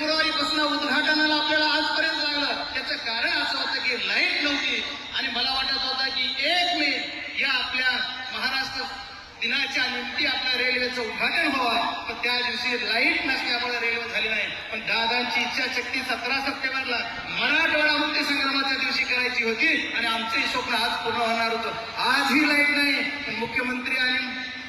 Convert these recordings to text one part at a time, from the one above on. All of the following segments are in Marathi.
फेब्रुवारीपासून उद्घाटनाला आपल्याला आजपर्यंत लागलं. त्याचं कारण असं होतं की लाइट नव्हती. आणि मला वाटत होता की एक मे या आपल्या महाराष्ट्र दिनाच्या निमित्ती आपल्या रेल्वेचं उद्घाटन व्हावं. पण त्या दिवशी लाइट नसल्यामुळे रेल्वे झाली नाही. पण दादांची इच्छा शक्ती सतरा सप्टेंबरला मराठवाडा मुक्ती संग्रामाच्या दिवशी करायची होती. आणि आमचंही स्वप्न आज पूर्ण होणार होतं. आजही लाइट नाही. मुख्यमंत्री आणि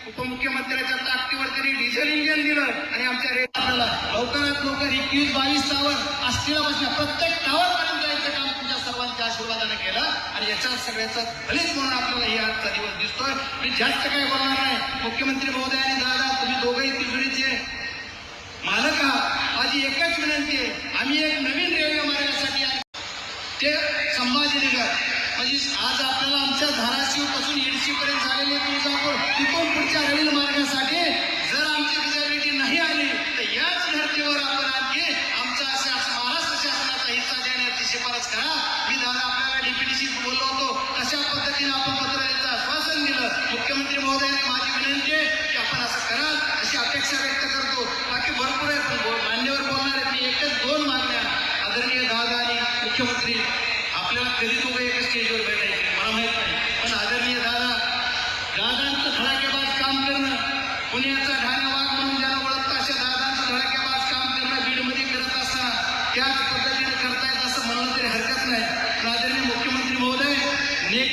उपमुख्यमंत्र्याच्या ताकदीवर त्यांनी डिझेल इंजिन दिलं. आणि आमच्या रेल्वे लवकरात लवकर एकवीस बावीस टावर असलेला बसण्या प्रत्येक टावर पर्यंत जायचं काम तुमच्या सर्वांच्या आशीर्वादाने केलं आणि याच्या सगळ्याचं फलित म्हणून आपल्याला हे आजचा दिवस दिसतोय. मी जास्त काही बोलणार नाही. मुख्यमंत्री महोदय आणि दादा तुम्ही दोघंही तिजोरीचे मालक आहात. माझी एकच विनंती आहे. आम्ही एक नवीन रेल्वे मार्गासाठी ते संभाजीनगर. म्हणजे आज आपल्याला आमच्या धाराशिवपासून येडशी पर्यंत झालेले तुळजापूर तिथून पुढच्या रेल्वे मार्गासाठी जर आमची विजयाबिलिटी नाही आली तर याच धर्तीवर आपण आणखी आमचा अशा महाराष्ट्र शासनाचा हिस्सा देण्याची शिफारस करा मी दादा आपल्याला डीपीटीसी बोललो होतो. तशा पद्धतीने आपण पत्र आश्वासन दिलं. मुख्यमंत्री महोदयांना माझी विनंती आहे की आपण असं कराल अशी अपेक्षा व्यक्त करतो. बाकी भरपूर आहेत पण मान्यवर बोलणार आहेत. मी एकच दोन मागण्या आदरणीय दादा आणि मुख्यमंत्री आपल्याला कधी दोघं एका स्टेजवर भेटायचे मला माहीत नाही. पण आदरणीय दादा दादांचं फडाकेबाज काम करणं पुण्याचा ढाणा वाघ म्हणून ज्याला ओळखतं अशा दादांचं धडाकेबाज काम करणं बीडमध्ये करत असताना त्याच पद्धतीने करतायत असं म्हणलं तरी हरकत नाही पण आदरणीय मुख्यमंत्री महोदय ने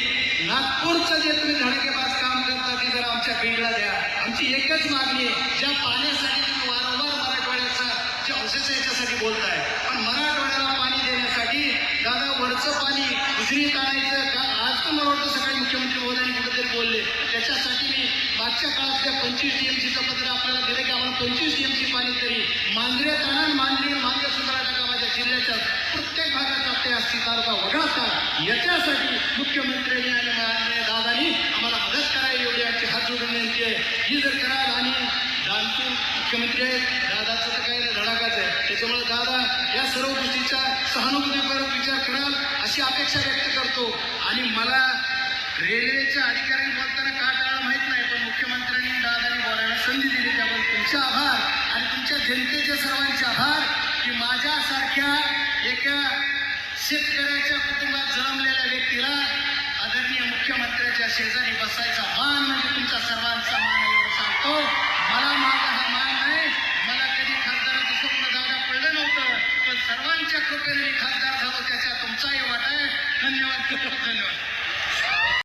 नागपूरचं जे तुम्ही पास काम करता ते जरा आमच्या बीडला द्या. आमची एकच मागणी आहे ज्या पाण्यासाठी तुम्ही वारंवार मराठवाड्याचा जे अवशेष याच्यासाठी बोलताय पण मराठवाड्याला पाणी देण्यासाठी दादा वरचं पाणी उजरीत आणायचं का? आज तर मला वाटतं सकाळी मुख्यमंत्री मोदी कुठेतरी बोलले. त्याच्यासाठी मी मागच्या काळात त्या पंचवीस टीएमसीचं पत्र आपल्याला दिलं की आम्हाला पंचवीस टीएमसी पाणी तरी मांजऱ्या तणान मांजरी मांजर सुधारा टाका तालुका वगळता याच्यासाठी मुख्यमंत्र्यांनी आणि माननीय दादानी आम्हाला मदत करायला एवढी आमची हात जोडून विनंती आहे. ही जर कराल आणि दानतून मुख्यमंत्री आहेत दादाचं तर काही धडाकाच आहे. त्याच्यामुळे दादा या सर्व गोष्टीचा सहानुभूतीपूर्वक विचार कराल अशी अपेक्षा व्यक्त करतो. आणि मला रेल्वेच्या अधिकाऱ्यांनी बोलताना का टाळा माहीत नाही पण मुख्यमंत्र्यांनी दादानी बोलायला संधी दिली. त्याबद्दल तुमचे आभार आणि तुमच्या जनतेचे सर्वांचे आभार की माझ्यासारख्या एका शेतकऱ्याच्या कुटुंबात जन्मलेल्या व्यक्तीला आदरणीय मुख्यमंत्र्याच्या शेजारी बसायचा मान म्हणजे तुमचा सर्वांचा मान एवढं सांगतो. मला माझा हा मान नाही. मला कधी खासदाराचं स्वप्न जागा पडलं नव्हतं. पण सर्वांच्या कृपेने मी खासदार झालो त्याच्या तुमचाही वाटा आहे. धन्यवाद. धन्यवाद.